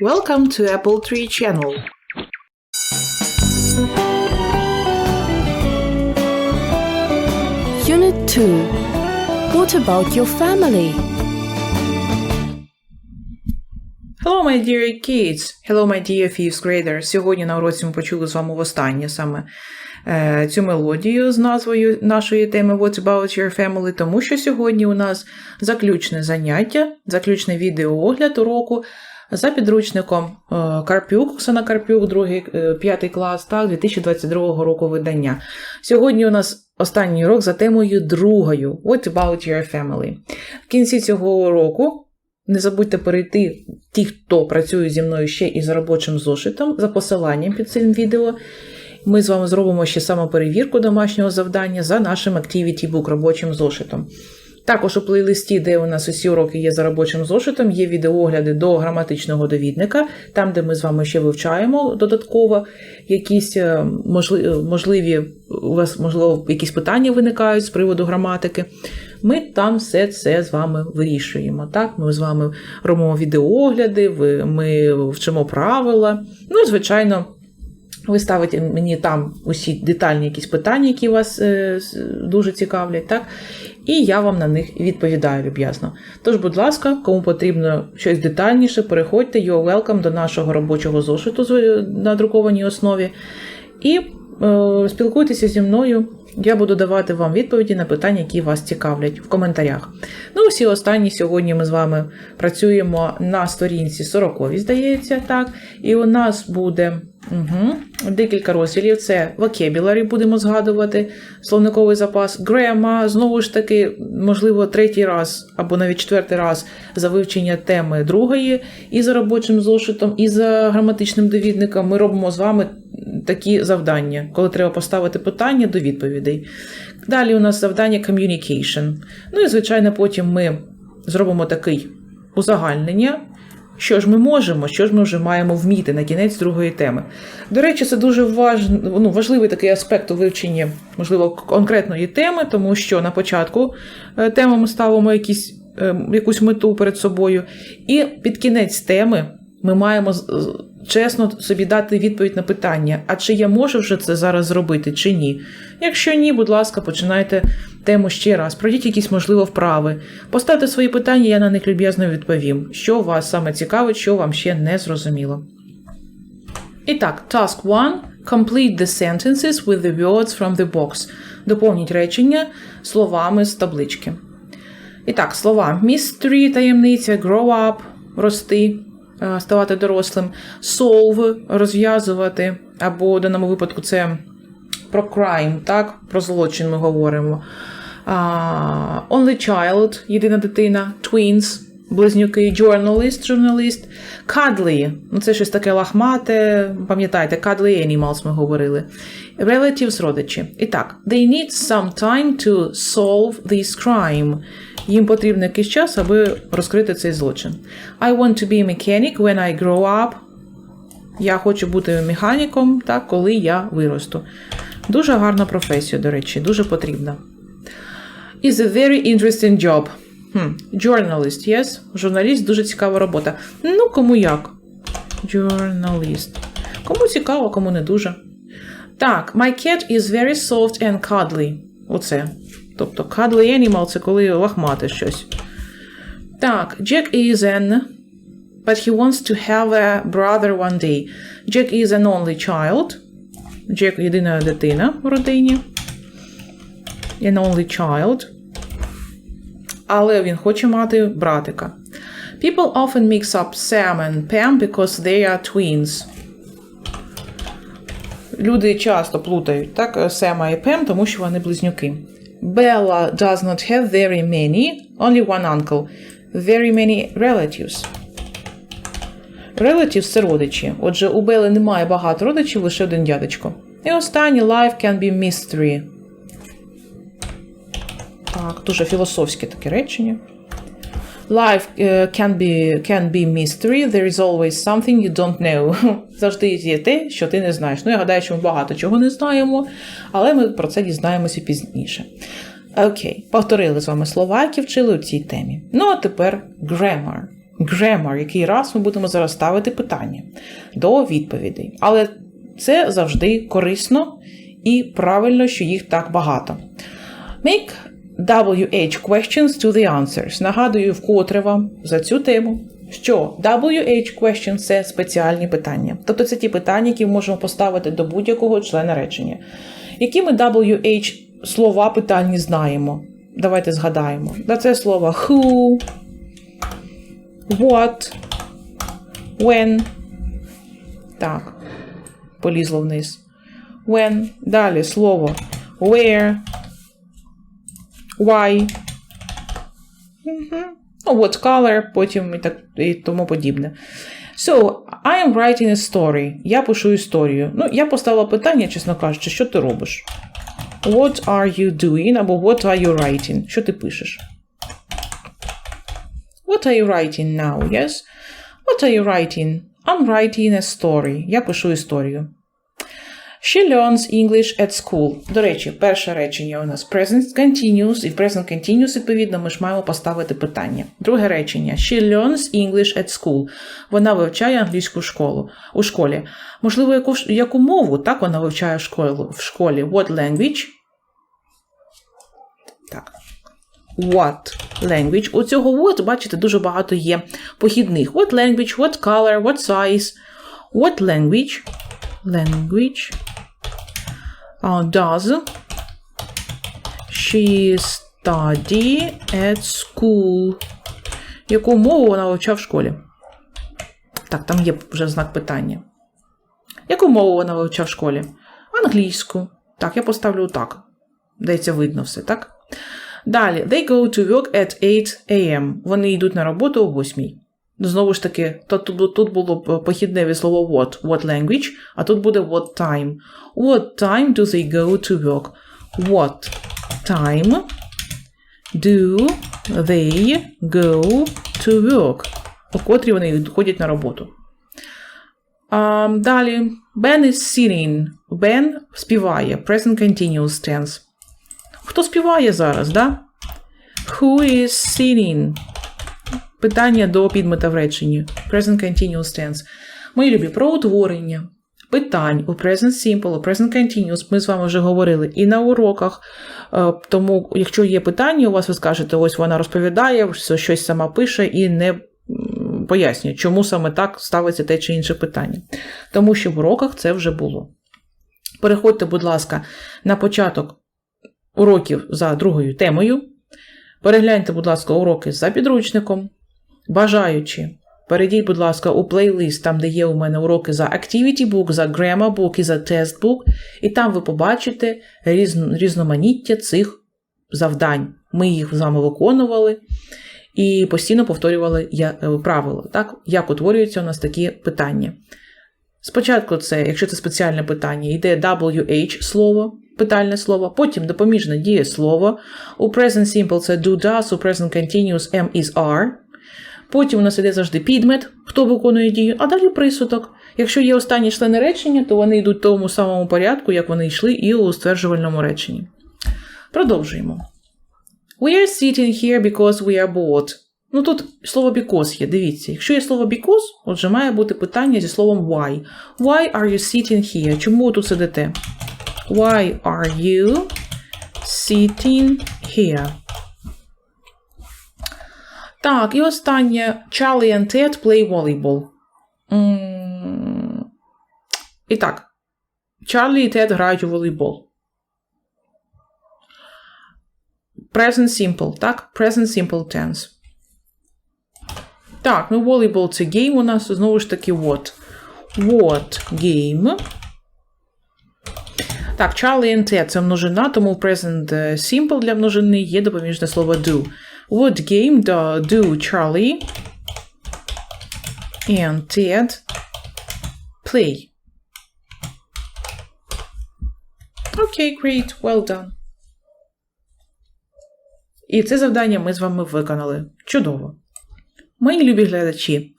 Welcome to Apple Tree Channel. Unit 2 What about your family? Hello, my dear kids! Hello, my dear fifth graders! Сьогодні на уроці ми почули з вами востаннє саме е, цю мелодію з назвою нашої теми What about your family? Тому що сьогодні у нас заключне заняття, заключний відеоогляд уроку за підручником е, Карпюк, Оксана Карпюк, другий, е, п'ятий клас, так, 2022 року видання. Сьогодні у нас останній урок за темою другою What about your family? В кінці цього уроку не забудьте перейти ті, хто працює зі мною ще і за робочим зошитом, за посиланням під цим відео. Ми з вами зробимо ще самоперевірку домашнього завдання за нашим Activity Book робочим зошитом. Також у плейлисті, де у нас усі уроки є за робочим зошитом, є відеогляди до граматичного довідника, там, де ми з вами ще вивчаємо додатково якісь е, можливі, можливі у вас, можливо, якісь питання виникають з приводу граматики. Ми там все це з вами вирішуємо. Так, ми з вами робимо відеогляди, ми вчимо правила. Ну, звичайно. Ви ставите мені там усі детальні якісь питання, які вас е, дуже цікавлять, так? І я вам на них відповідаю люб'язно. Тож, будь ласка, кому потрібно щось детальніше, переходьте you're welcome до нашого робочого зошиту на друкованій основі. І е, спілкуйтеся зі мною. Я буду давати вам відповіді на питання, які вас цікавлять в коментарях. Ну, всі останні сьогодні ми з вами працюємо на сторінці 40, здається, так. І у нас буде угу, декілька розділів. Це vocabulary, будемо згадувати, словниковий запас, grammar, знову ж таки, можливо, третій раз або навіть четвертий раз за вивчення теми другої, і за робочим зошитом, і за граматичним довідником. Ми робимо з вами такі завдання, коли треба поставити питання до відповідей. Далі у нас завдання communication. Ну і, звичайно, потім ми зробимо такий узагальнення. Що ж ми можемо, що ж ми вже маємо вміти на кінець другої теми. До речі, це дуже важ... ну, важливий такий аспект у вивченні, можливо, конкретної теми, тому що на початку е, теми ми ставимо якісь, е, якусь мету перед собою, і під кінець теми ми маємо чесно собі дати відповідь на питання, а чи я можу вже це зараз зробити, чи ні. Якщо ні, будь ласка, починайте тему ще раз, пройдіть якісь, можливо, вправи. Поставте свої питання, я на них люб'язно відповім. Що вас саме цікавить, що вам ще не зрозуміло. І так, task 1. Complete the sentences with the words from the box. Доповніть речення словами з таблички. І так, слова mystery, таємниця, grow up, рости, ставати дорослим, solve, розв'язувати, або в даному випадку це про crime, так? Про злочин ми говоримо. Only child, єдина дитина, twins, близнюки, journalist, журналіст, cuddly, ну це щось таке лахмате, пам'ятаєте, cuddly animals ми говорили. Relatives, родичі. І так, they need some time to solve this crime. Їм потрібен якийсь час, аби розкрити цей злочин. I want to be a mechanic when I grow up. Я хочу бути механіком, так, коли я виросту. Дуже гарна професія, до речі, дуже потрібна. Is a very interesting job. Хм. Journalist, yes? Журналіст дуже цікава робота. Ну, кому як? Journalist. Кому цікаво, кому не дуже. Так, my cat is very soft and cuddly. Оце. Тобто, cuddly animal це коли лахмати щось. Так, Jack is an. But he wants to have a brother one day. Jack is an only child. Джек єдина дитина в родині. An only child. Але він хоче мати братика. People often mix up Sam and Pam because they are twins. Люди часто плутають так, Сема і Пем, тому що вони близнюки. Bella does not have very many, only one uncle. Very many relatives. Relatives – це родичі. Отже, у Бели немає багато родичів, лише один дядечко. І останнє life can be mystery. Так, дуже філософське таке речення. Life е, can be, can be mystery. There is always something you don't know. Завжди є те, що ти не знаєш. Ну, я гадаю, що ми багато чого не знаємо, але ми про це дізнаємося пізніше. Окей, повторили з вами слова, які вчили у цій темі. Ну, а тепер grammar. grammar, який раз ми будемо зараз ставити питання до відповідей. Але це завжди корисно і правильно, що їх так багато. Make WH questions to the answers. Нагадую вкотре вам за цю тему, що WH questions – це спеціальні питання. Тобто це ті питання, які ми можемо поставити до будь-якого члена речення. Які ми WH слова питальні знаємо? Давайте згадаємо. Да, це слова who, what, when. Так, полізло вниз. When. Далі слово where, why. Мгм. Ну, what color, потім і так і тому подібне. So, I am writing a story. Я пишу історію. Ну, я поставила питання, чесно кажучи, що ти робиш? What are you doing? Або what are you writing? Що ти пишеш? What are you writing now? Yes? What are you writing? I'm writing a story. Я пишу історію. She learns English at school. До речі, перше речення у нас present continuous, і в present continuous, відповідно, ми ж маємо поставити питання. Друге речення. She learns English at school. Вона вивчає англійську школу у школі. Можливо, яку, яку мову так вона вивчає в школі, в школі? What language? Так. What language? У цього what, бачите, дуже багато є похідних. What language, what color, what size. What language? Language. Uh, does she study at school? Яку мову вона вивчав в школі? Так, там є вже знак питання. Яку мову вона вивчав в школі? Англійську. Так, я поставлю так. Здається, видно все, так? Далі. They go to work at 8 a.m. Вони йдуть на роботу о 8. Знову ж таки, тут, тут, тут було б похідне від слова what, what language, а тут буде what time. What time do they go to work? What time do they go to work? О котрій вони ходять на роботу. А, далі. Ben is singing. Ben співає. Present continuous tense. Хто співає зараз, да? Who is singing? Питання до підмета в реченні. Present continuous tense. Мої любі, про утворення питань у present simple, у present continuous ми з вами вже говорили і на уроках. Е, Тому, якщо є питання, у вас ви скажете, ось вона розповідає, що щось сама пише і не пояснює, чому саме так ставиться те чи інше питання. Тому що в уроках це вже було. Переходьте, будь ласка, на початок уроків за другою темою. Перегляньте, будь ласка, уроки за підручником. Бажаючи, перейдіть, будь ласка, у плейлист, там, де є у мене уроки за Activity Book, за Grammar Book і за Test Book, і там ви побачите різн- різноманіття цих завдань. Ми їх з вами виконували і постійно повторювали е, правила, так? як утворюються у нас такі питання. Спочатку це, якщо це спеціальне питання, йде WH слово, питальне слово, потім допоміжне дієслово. У present simple це do does, у present continuous am is are. Потім у нас іде завжди підмет, хто виконує дію, а далі присудок. Якщо є останні члени речення, то вони йдуть в тому самому порядку, як вони йшли і у стверджувальному реченні. Продовжуємо. We are sitting here because we are bored. Ну тут слово because є, дивіться. Якщо є слово because, отже, має бути питання зі словом why. Why are you sitting here? Чому ви тут сидите? Why are you sitting here? Так, і останнє. Charlie and Ted play volleyball. М, І так. Чарлі і Тед грають у волейбол. Present simple, так? Present simple tense. Так, ну волейбол це гейм у нас знову ж таки what. What game? Так, Charlie and Ted це множина, тому present е, simple для множини є допоміжне слово do. What game do, do Charlie and Ted play? Окей, great, well done. І це завдання ми з вами виконали. Чудово. Мої любі глядачі,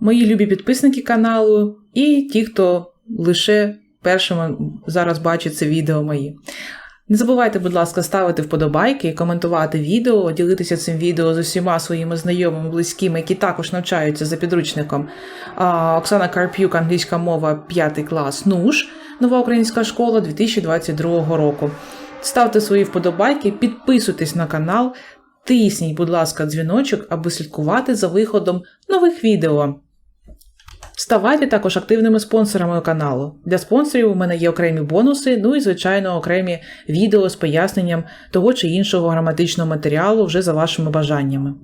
мої любі підписники каналу і ті, хто лише першими зараз бачить це відео мої. Не забувайте, будь ласка, ставити вподобайки, коментувати відео, ділитися цим відео з усіма своїми знайомими, близькими, які також навчаються за підручником. Оксана Карп'юк, англійська мова, 5 клас, НУШ, нова українська школа 2022 року. Ставте свої вподобайки, підписуйтесь на канал, тисніть, будь ласка, дзвіночок, аби слідкувати за виходом нових відео. Ставайте також активними спонсорами каналу. Для спонсорів у мене є окремі бонуси, ну і, звичайно, окремі відео з поясненням того чи іншого граматичного матеріалу вже за вашими бажаннями.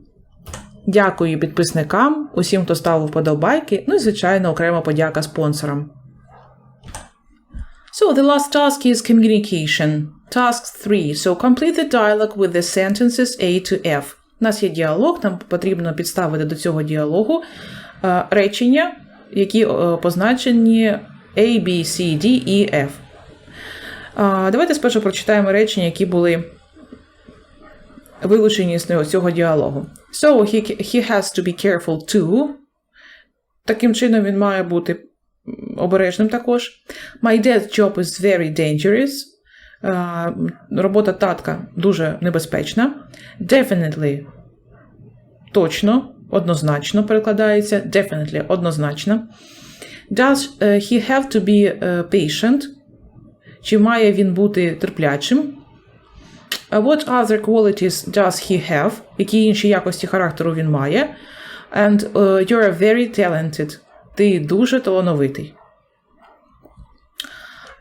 Дякую підписникам, усім, хто ставив вподобайки, ну і, звичайно, окрема подяка спонсорам. So, the last task is communication. Task 3. So, complete the dialogue with the sentences A to F. У нас є діалог, нам потрібно підставити до цього діалогу е, речення, які е, позначені A, B, C, D, E, F. Давайте спершу прочитаємо речення, які були вилучені з цього- діалогу. So, he, he has to be careful too. Таким чином він має бути обережним також. My dad's job is very dangerous. Робота татка дуже небезпечна. Definitely. Точно, однозначно перекладається. Definitely, однозначно. Does е, he have to be е, patient? Чи має він бути терплячим? Uh, What other qualities does he have? Які інші якості характеру він має? And uh, you're very talented. Ти дуже талановитий.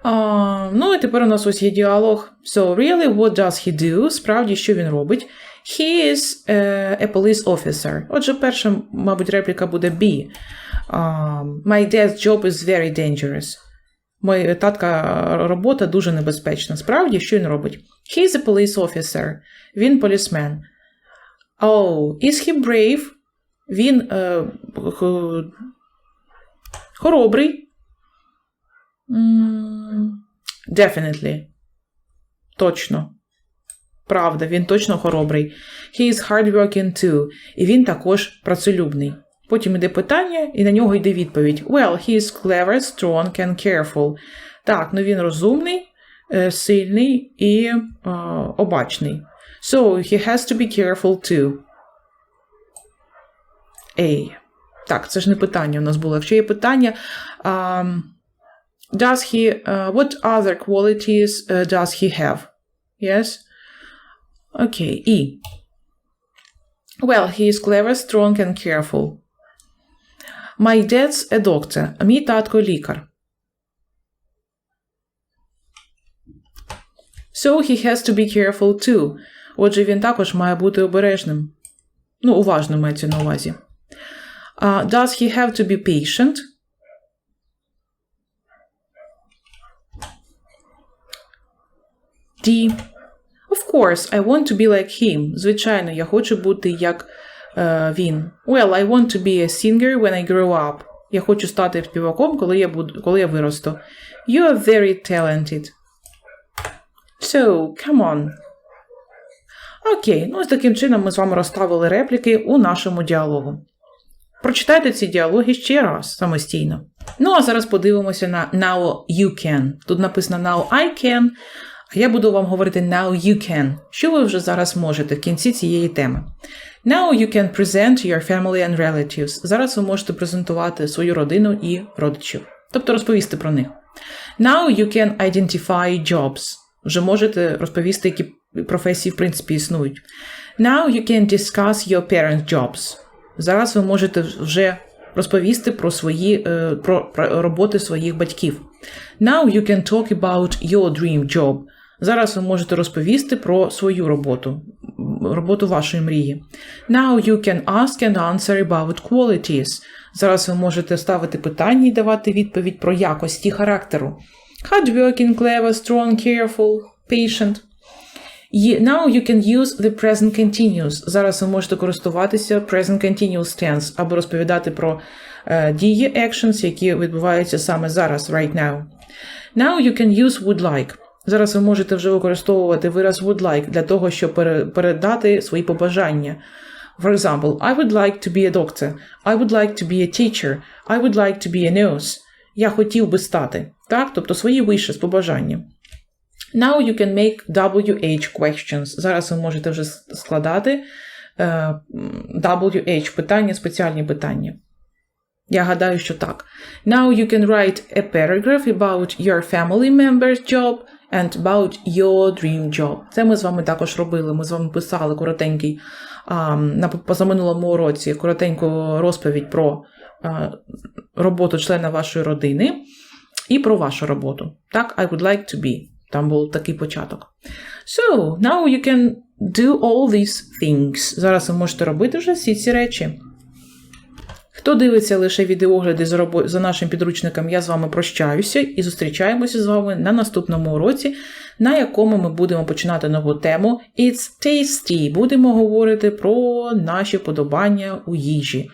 А, ну і тепер у нас ось є діалог. So, really, what does he do? Справді, що він робить? He is uh, a police officer. Отже, перша, мабуть, репліка буде B. Um, my dad's job is very dangerous. Моя татка робота дуже небезпечна. Справді, що він робить? He is a police officer. Він полісмен. Oh, is he brave? Він е, хоробрий. М, Definitely. Точно. Правда, він точно хоробрий. He is hardworking too. І він також працелюбний. Потім йде питання, і на нього йде відповідь. Well, he is clever, strong and careful. Так, ну він розумний, е, сильний і е, обачний. So, he has to be careful too. A. Так, це ж не питання у нас було. Якщо є питання. Um, does he, uh, what other qualities uh, does he have? Yes? Okay, E. Well, he is clever, strong and careful. My dad's a doctor. Мій татко лікар. So he has to be careful too. Отже, він також має бути обережним. Ну, уважним мається на увазі. Uh, does he have to be patient? D. Of course, I want to be like him. Звичайно, я хочу бути як е, він. Well, I want to be a singer when I grow up. Я хочу стати співаком, коли я, буду, коли я виросту. You are very talented. So, come on. Окей, ну ось таким чином ми з вами розставили репліки у нашому діалогу. Прочитайте ці діалоги ще раз самостійно. Ну, а зараз подивимося на now you can. Тут написано now I can, я буду вам говорити now you can. Що ви вже зараз можете в кінці цієї теми? Now you can present your family and relatives. Зараз ви можете презентувати свою родину і родичів, тобто розповісти про них. Now you can identify jobs. Вже можете розповісти, які професії в принципі існують. Now you can discuss your parents' jobs. Зараз ви можете вже розповісти про свої е, про, про роботи своїх батьків. Now you can talk about your dream job. Зараз ви можете розповісти про свою роботу, роботу вашої мрії. Now you can ask and answer about qualities. Зараз ви можете ставити питання і давати відповідь про якості характеру. Hardworking, clever, strong, careful, patient. Now you can use the present continuous. Зараз ви можете користуватися present continuous tense, або розповідати про е, дії actions, які відбуваються саме зараз, right now. Now you can use would like. Зараз ви можете вже використовувати вираз would like для того, щоб передати свої побажання. For example, I would like to be a doctor. I would like to be a teacher. I would like to be a nurse. Я хотів би стати. Так? Тобто свої wishes, побажання. Now you can make WH questions. Зараз ви можете вже складати е, м, WH питання, спеціальні питання. Я гадаю, що так. Now you can write a paragraph about your family member's job and about your dream job. Це ми з вами також робили. Ми з вами писали коротенький а, на позаминулому уроці коротеньку розповідь про а, роботу члена вашої родини і про вашу роботу. Так, I would like to be. Там був такий початок. So, now you can do all these things. Зараз ви можете робити вже всі ці речі. Хто дивиться лише відеогляди за, робо... за нашим підручником, я з вами прощаюся і зустрічаємося з вами на наступному уроці, на якому ми будемо починати нову тему It's tasty. Будемо говорити про наші подобання у їжі.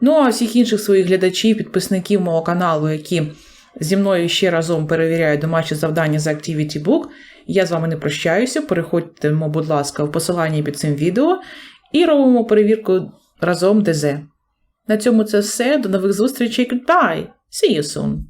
Ну а всіх інших своїх глядачів, підписників мого каналу, які зі мною ще разом перевіряють домашні завдання з Activity Book, я з вами не прощаюся. Переходьте, будь ласка, в посиланні під цим відео і робимо перевірку разом ДЗ. На цьому це все. До нових зустрічей. Goodbye! See you soon!